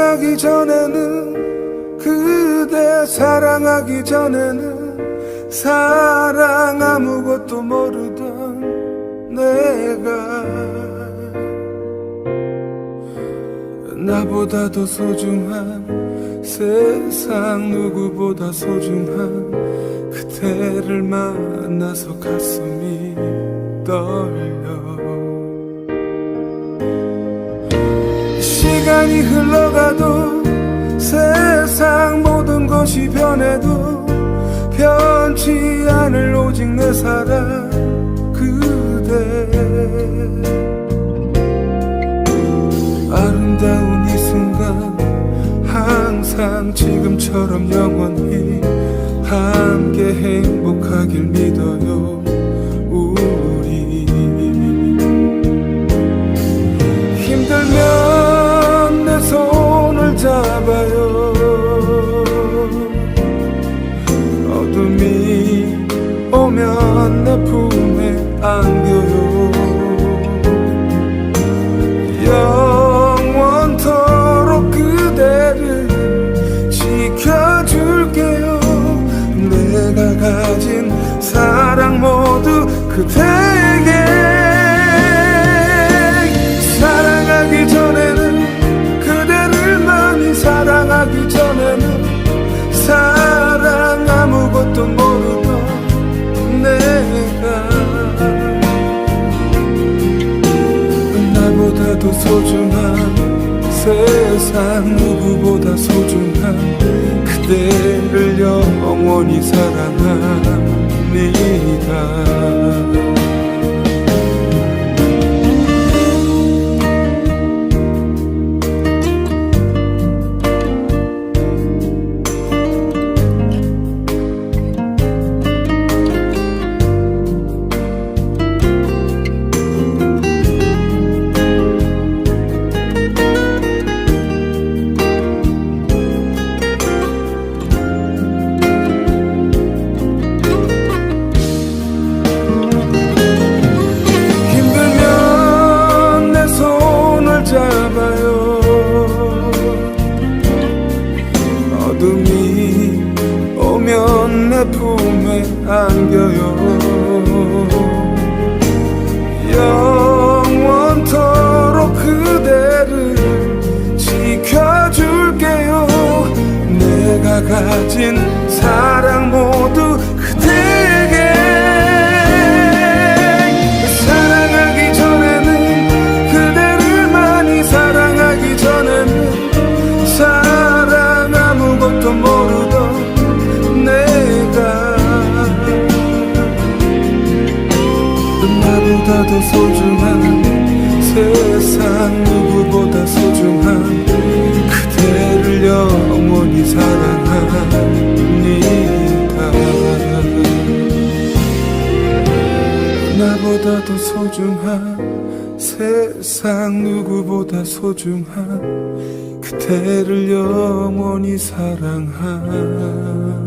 사랑하기 전에는 그대 사랑하기 전에는 사랑 아무것도 모르던 내가 나보다 더 소중한 세상 누구보다 소중한 그대를 만나서 가슴이 떨려. 시간이 흘 것이 변해도 변치 않을 오직 내 사랑 그대. 아름다운 이 순간 항상 지금처럼 영원히 함께 행복하길 믿어요 어둠이 오면 내 품에 안겨요. 영원토록 그대를 지켜줄게요. 내가 가진 사랑 모두 그대 소중한 세상 누구보다 소중한 그대를 영원히 사랑합 내 품에 안겨요. 영원토록 그대를 지켜줄게요. 내가 가진 사랑 더 소중한 세상 누구보다 소중한 그대를 영원히 사랑합니다. 나보다 더 소중한 세상 누구보다 소중한 그대를 영원히 사랑합니다